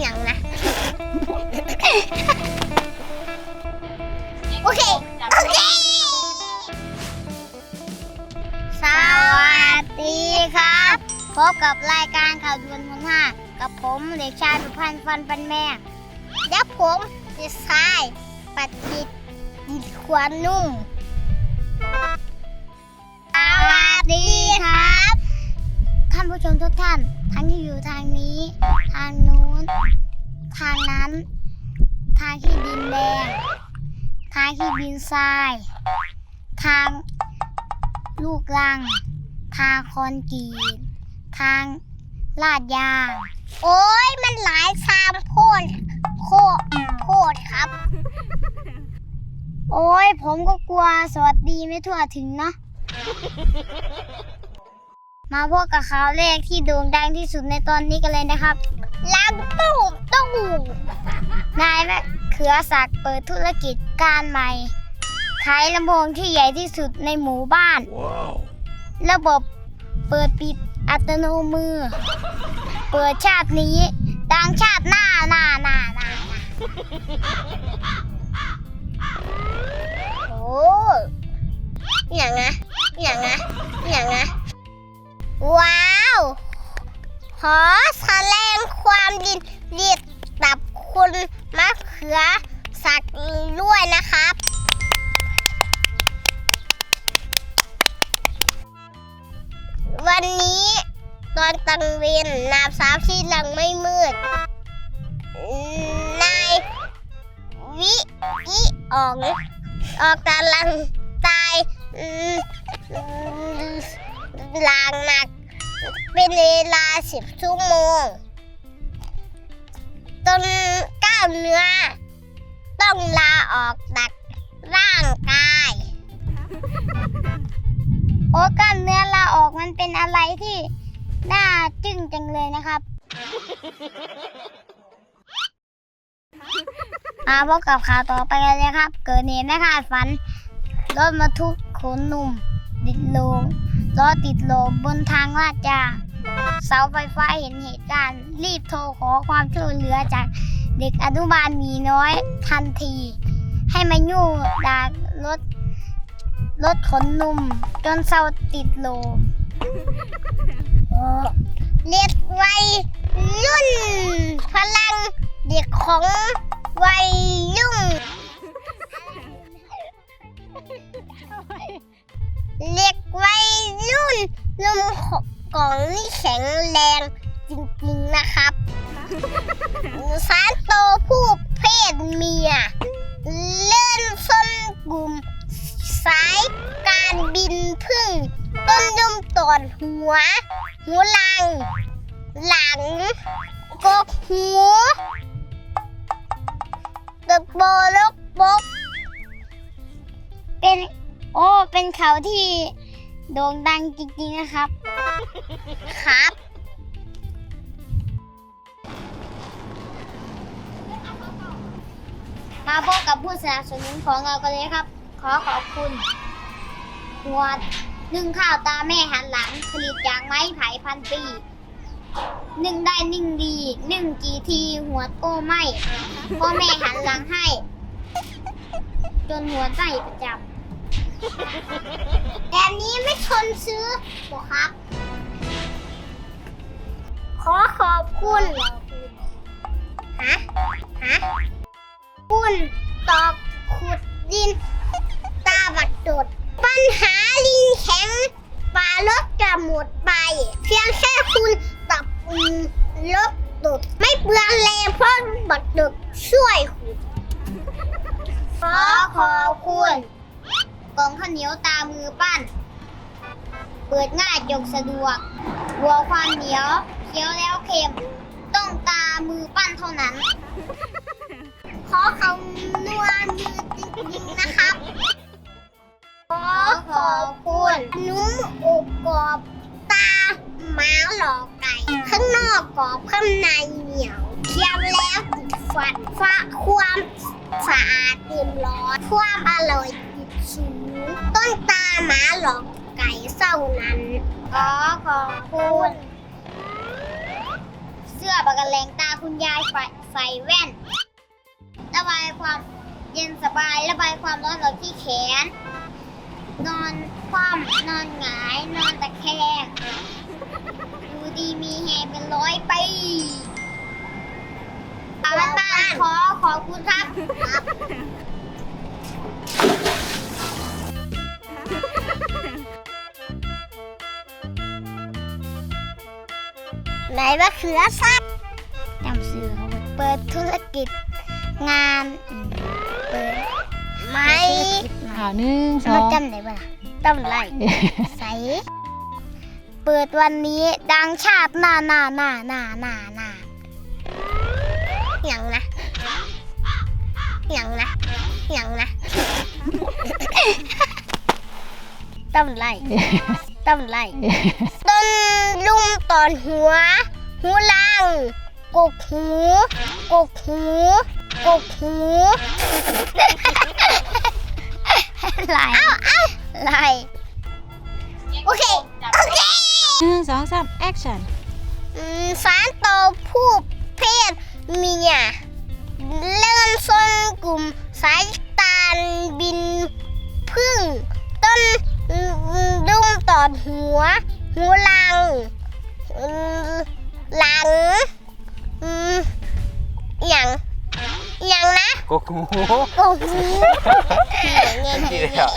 อย่างนะ โอเค โอเค สวัสดีครับ พบกับรายการข่าวด่วนหัวหน้ากับผมเด็กชายประพันธ์ฟันปันแม่ และผมดีไซน์ปัดจิตดิดควานนุ่ม สวัสดีครับ ท่านผู้ชมทุกท่าน ทั้งที่อยู่ทางนี้ทางนู้น ทางนั้น ทางที่ดินแดง ทางที่ดินทราย ทางลูกรัง ทางคอนกรีต ทางลาดยาง โอ้ยมันหลายซามโพดโคโพดครับ โอ้ยผมก็กลัวสวัสดีไม่ทั่วถึงเนาะ มาพบกับข่าวแรกที่โด่งดังที่สุดในตอนนี้กันเลยนะครับล้างตู้ตู้นายแม่เขือศักดิ์เปิดธุรกิจการใหม่ขายลำโพงที่ใหญ่ที่สุดในหมู่บ้าน Wow. ระบบเปิดปิดอัตโนมือ เปิดชาตินี้ดังชาติหน้าหน้าหน้าหน้าโอ้อย่างนะอย่างนะอย่างนะ ว้าวขอแสดงความยินดีกับคุณมะเขือสักดิ์ด้วยนะครับวันนี้ตอนกลางเวนนาบสาวที่หลังไม่มืด นายวิอิอองออกกำลังตาย ลางหนัก เป็นเวลาสิบชั่วโมงจนกล้ามเนื้อ ต้องลาออกจากร่างกาย โอ้กล้ามเนื้อลาออกมันเป็นอะไรที่น่าจึ้งจังเลยนะครับมาพบกับข่าวต่อไปกันเลยครับ เกิดเหตุไม่คาดฝัน รถบรรทุกขนหนุ่มติดลง ล้อติดลมบนทางลาดยางเสาไฟฟ้าเห็นเหตุการณ์ รีบโทรขอความช่วยเหลือจากเด็กอนุบาลมีน้อยทันที ให้มายู่ดากรถรถขนนุ่ม จนเสาติดลม กล่องนี่แข็งแรงจริงๆนะครับสารโตผู้เพศเมีย เลื่อนส้นกลุ่ม สายการบินพึ่ง ต้นยมตอนหัว หัวลัง หลัง กกหูตะโบลกบกเป็น โอ้ เป็นเขาที่ โด่งดังจริงๆนะครับ ครับ มาพบกับผู้สนับสนุนของเรากันเลยครับ ขอขอบคุณหัวนึ่งข้าวตาแม่หันหลัง ผลิตจากไม้ไผ่พันปีนึ่งได้นึ่งดีนึ่งกี่ทีหัวโตไหมพ่อแม่หันหลังให้ จนหัวใจประจำ แต่อันนี้ไม่ทนซื้อหรอครับ ขอขอบคุณฮะฮะคุณตอกขุดดิน ตาบัดดดปัญหาลิงแข็งปลารถจะหมดไป เพียงแค่คุณตับอืมรถดดไม่เปลืองแรงเพราะบัดดดช่วยขุดขอขอบคุณ เหนียวตามือปั้น เปิดง่ายยกสะดวกหัวความเหนียวเคี้ยวแล้วเค็ม ต้องตามือปั้นเท่านั้น ขอคำนวณมือจริงๆนะครับ ขอขอบคุณนุ่มอบกรอบตาหมาหลอกไก่ ข้างนอกกรอบข้างในเหนียวเคี้ยวแล้วติดฟันฟ้าความสะอาดเต็มร้อยความอร่อย ต้นตาหมาหลอกไก่เศร้านั้นขอขอบคุณ เสื้อปากกาแรงตาคุณยายใส่ใส่แว่น ระบายความเย็นสบายระบายความร้อนออกที่แขน นอนคว่ำนอนหงาย นอนตะแคงดูดีมีแฮงเป็นร้อยปีเอาบ้านบ้านขอขอบคุณครับ ไหนมะเขือสัตว์จำซื้อเขาไว้เปิดธุรกิจงานอืมเปิดไม่ข่าวหนึ่งสอมันงจำไหนบ้างจำไรใสเปิดวันนี้ดังชาติหน้าหน้าหน้าหน้าหน้าหน้าอย่างนะอย่างนะอย่างนะจำไร จำไร ต้นลุมตอนหัว หูลัง กกหู กกหู กกหูไหลเอ้าเอ้าไหลโอเค โอเคหนึ่งสองสามแอคชั่นอืมสารต่อผู้เพศเมียเริ่มส้นกลุ่มสาย อดหัว หูลังอืมหลังอืมอย่างอย่างนะกกหูโอ้โหที่เดียว